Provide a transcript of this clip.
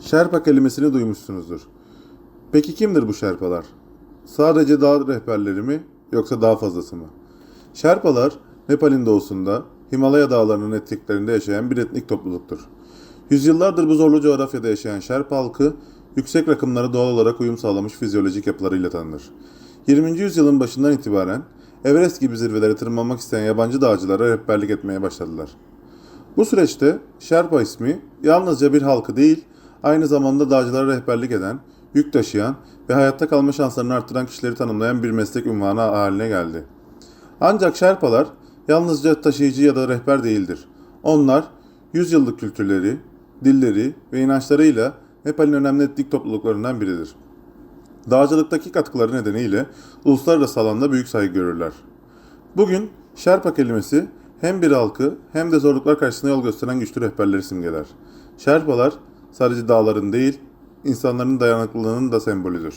Şerpa kelimesini duymuşsunuzdur. Peki kimdir bu Şerpalar? Sadece dağ rehberleri mi yoksa daha fazlası mı? Şerpalar Nepal'in doğusunda Himalaya dağlarının eteklerinde yaşayan bir etnik topluluktur. Yüzyıllardır bu zorlu coğrafyada yaşayan Şerpa halkı yüksek rakımlara doğal olarak uyum sağlamış fizyolojik yapılarıyla tanınır. 20. yüzyılın başından itibaren Everest gibi zirvelere tırmanmak isteyen yabancı dağcılara rehberlik etmeye başladılar. Bu süreçte Şerpa ismi yalnızca bir halkı değil, aynı zamanda dağcılara rehberlik eden, yük taşıyan ve hayatta kalma şanslarını arttıran kişileri tanımlayan bir meslek unvanı haline geldi. Ancak Şerpalar yalnızca taşıyıcı ya da rehber değildir. Onlar yüzyıllık kültürleri, dilleri ve inançlarıyla Nepal'in önemli etnik topluluklarından biridir. Dağcılıktaki katkıları nedeniyle uluslararası alanda büyük saygı görürler. Bugün Şerpa kelimesi hem bir halkı hem de zorluklar karşısında yol gösteren güçlü rehberleri simgeler. Şerpalar sadece dağların değil, insanların dayanıklılığının da sembolüdür.